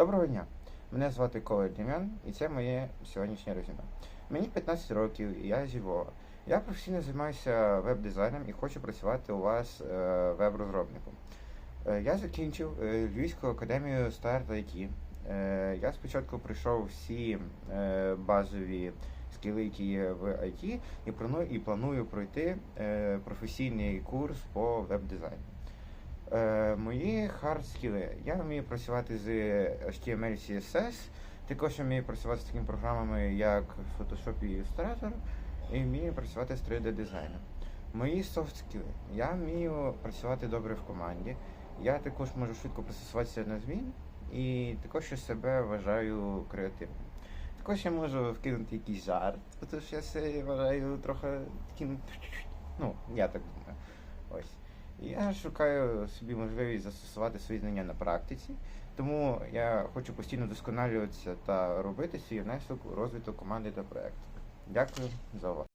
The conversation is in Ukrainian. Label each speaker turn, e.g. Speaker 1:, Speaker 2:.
Speaker 1: Доброго дня! Мене звати Коля Дем'ян і це моє сьогоднішнє резюме. Мені 15 років і я зі. Я професійно займаюся веб-дизайном і хочу працювати у вас е, веб-розробником. Е, Я закінчив е, Львівську академію Start IT. Я спочатку пройшов всі базові скіли, які є в IT, і планую, пройти професійний курс по веб-дизайну. Е, мої hard скіли. Я вмію працювати з HTML, CSS, також вмію працювати з такими програмами, як Photoshop і Illustrator, і вмію працювати з 3D дизайном. Мої софт скіли. Я вмію працювати добре в команді. Я також можу швидко пристосуватися до змін, і також себе вважаю креативним. Також я можу вкинути якийсь жарт, тому що я себе вважаю трохи таким. Ну, я так думаю. Ось. Я шукаю собі можливість застосувати свої знання на практиці, тому я хочу постійно досконалюватися та робити свій внесок у розвиток команди та проєкту. Дякую за увагу.